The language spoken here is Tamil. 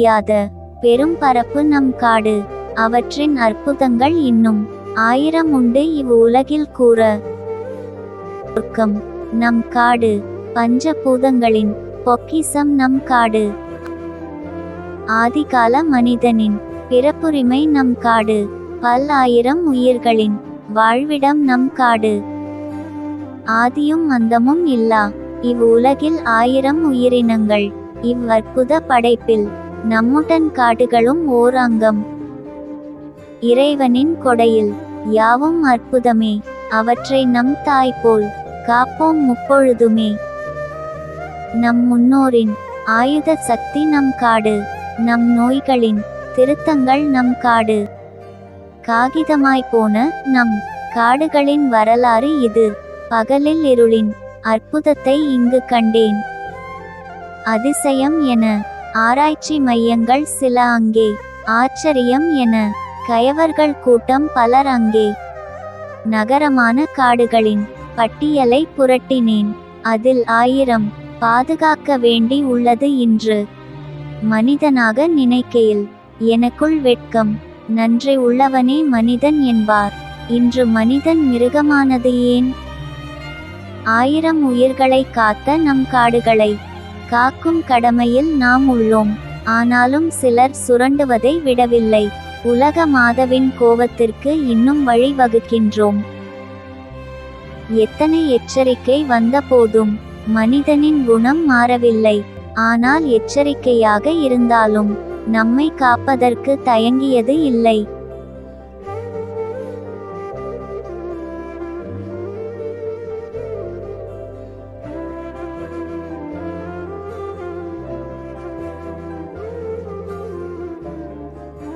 முடியாத பெரும் பரப்பு நம் காடு. அவற்றின் அற்புதங்கள் இன்னும் ஆயிரம் உண்டு இவ் உலகில் கூற. நம் காடு பஞ்சபூதங்களின் பொக்கிசம் நம் காடு. ஆதிகால மனிதனின் பிறப்புரிமை நம் காடு. பல் ஆயிரம் உயிர்களின் வாழ்விடம் நம் காடு. ஆதியும் அந்தமும் இல்லா இவ் உலகில் ஆயிரம் உயிரினங்கள். இவ் அற்புத படைப்பில் நம்முடன் காடுகளும் ஓர் அங்கம். இறைவனின் கொடையில் யாவும் அற்புதமே. அவற்றை நம் தாய் போல் காப்போம் முப்பொழுதுமே. நம் முன்னோரின் ஆயுத சக்தி நம் காடு. நம் நோய்களின் திருத்தங்கள் நம் காடு. காகிதமாய் போன நம் காடுகளின் வரலாறு இது. பகலில் இருளின் அற்புதத்தை இங்கு கண்டேன். அதிசயம் என ஆராய்ச்சி மையங்கள் சில அங்கே. ஆச்சரியம் என. கயவர்கள் கூட்டம் பலர் அங்கே. நகரமான காடுகளின் பட்டியலை புரட்டினேன். அதில் ஆயிரம் பாதுகாக்க வேண்டி உள்ளது இன்று. மனிதனாக நினைக்கையில் எனக்குள் வெட்கம். நன்றி உள்ளவனே மனிதன் என்பார். இன்று மனிதன் மிருகமானது ஏன்? ஆயிரம் உயிர்களை காத்த நம் காடுகளை காக்கும் கடமையில் நாம் உள்ளோம். ஆனாலும் சிலர் சுரண்டுவதை விடவில்லை. உலக மாதவின் கோபத்திற்கு இன்னும் வழிவகுக்கின்றோம் எத்தனை எச்சரிக்கை வந்த போதும் மனிதனின் குணம் மாறவில்லை. ஆனால் எச்சரிக்கையாக இருந்தாலும் நம்மை காப்பதற்கு தயங்கியது இல்லை.